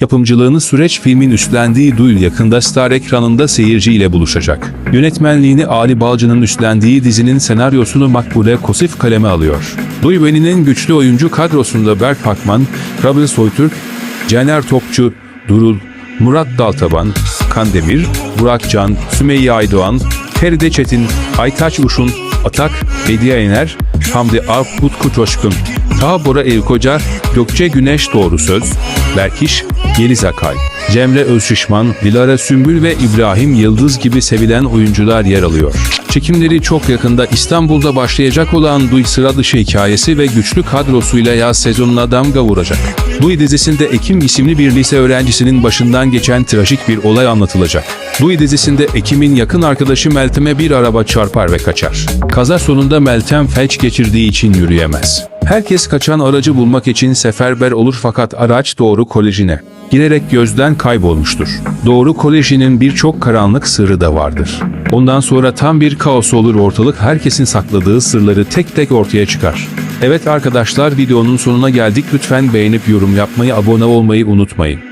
Yapımcılığını süreç filmin üstlendiği Duyul yakında Star ekranında seyirciyle buluşacak. Yönetmenliğini Ali Balcı'nın üstlendiği dizinin senaryosunu Makbule Kosif kaleme alıyor. Duyveni'nin güçlü oyuncu kadrosunda Berk Pakman, Rabel Soytürk, Caner Topçu, Durul, Murat Daltaban, Kandemir, Burak Can, Sümeyye Aydoğan, Feride Çetin, Aytaç Uşun, Atak, Hediye Ener, Hamdi Alp, Utku Coşkun, Taha Bora Gökçe Güneş Doğru Söz, Berkiş, Yeliz Akay, Cemre Özşişman, Dilara Sümbül ve İbrahim Yıldız gibi sevilen oyuncular yer alıyor. Çekimleri çok yakında İstanbul'da başlayacak olan Duy sıra dışı hikayesi ve güçlü kadrosuyla yaz sezonuna damga vuracak. Duy dizisinde Ekim isimli bir lise öğrencisinin başından geçen trajik bir olay anlatılacak. Duy dizisinde Ekim'in yakın arkadaşı Meltem'e bir araba çarpar ve kaçar. Kaza sonunda Meltem felç geçirdiği için yürüyemez. Herkes kaçan aracı bulmak için seferber olur fakat araç doğru kolejine girerek gözden kaybolmuştur. Doğru kolejinin birçok karanlık sırrı da vardır. Ondan sonra tam bir kaos olur ortalık herkesin sakladığı sırları tek tek ortaya çıkar. Evet arkadaşlar videonun sonuna geldik lütfen beğenip yorum yapmayı abone olmayı unutmayın.